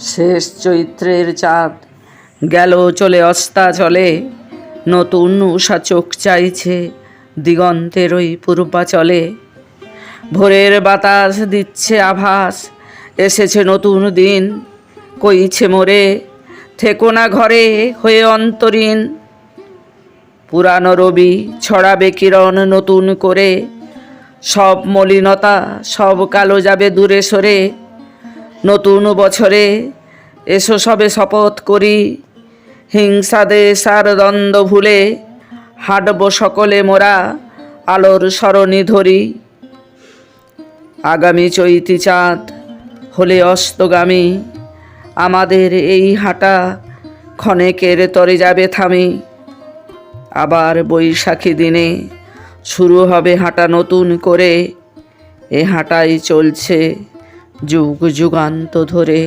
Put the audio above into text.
শেষ চৈত্রের চাঁদ। গেল চলে অস্তা চলে নতুন উষা চোখ চাইছে দিগন্তের ওই পূর্বাচলে। ভোরের বাতাস দিচ্ছে আভাস, এসেছে নতুন দিন। কইছে মোরে, থেকো না ঘরে হয়ে অন্তরীণ। পুরানো রবি ছড়াবে কিরণ নতুন করে। সব মলিনতা, সব কালো যাবে দূরে সরে। নতুন বছরে এসো সবে শপথ করি। হিংসা দেশ আর দ্বন্দ্ব ভুলে হাঁটব সকলে মোরা আলোর সরণি ধরি। আগামী চৈতি চাঁদ হলে অস্তগামী আমাদের এই হাঁটা ক্ষণেকের তরে যাবে থামি। আবার বৈশাখী দিনে শুরু হবে হাঁটা নতুন করে, এ হাঁটাই চলছে। যুগ যুগান্ত ধরে